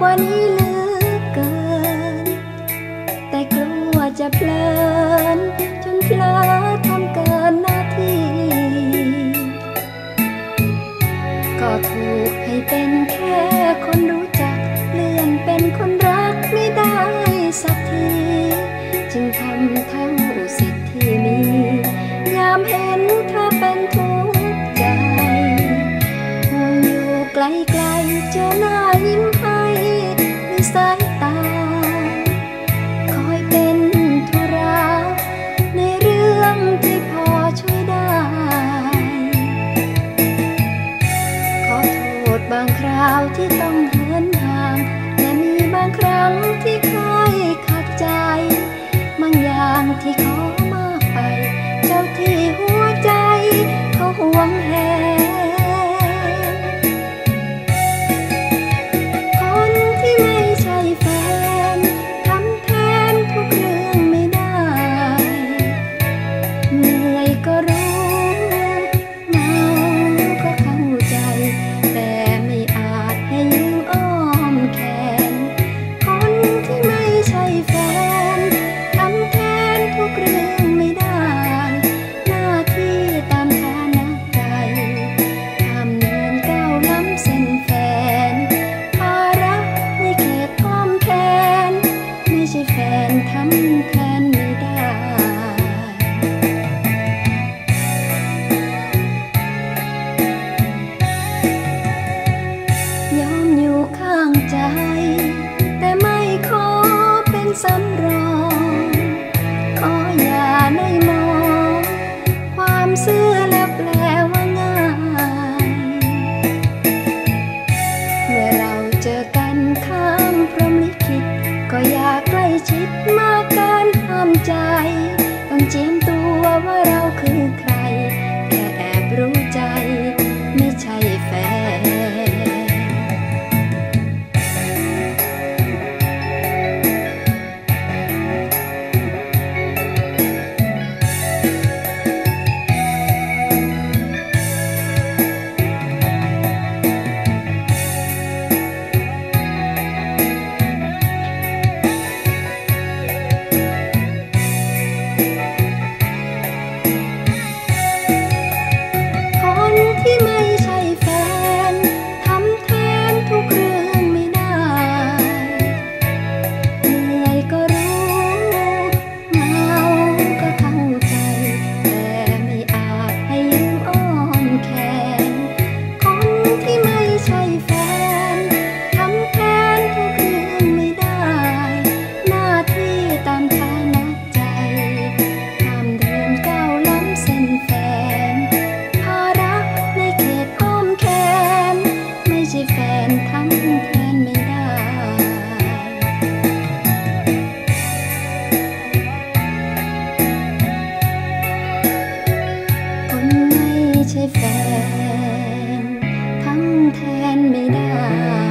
กว่านี้เหลือเกิน แต่กลัวจะเพลิน จนเพลอทำเกินหน้าที่ ก็ถูกให้เป็นแค่คนรู้ ที่ต้องเดินทางและมีบางครั้งที่ สำรองก็อย่าในมอง ความซื่อและแปลว่าง่าย เมื่อเราเจอกันข้างพรหมลิขิตก็อย่าใกล้ชิดมาก คนไม่ใช่แฟน ทั้งแทนไม่ได้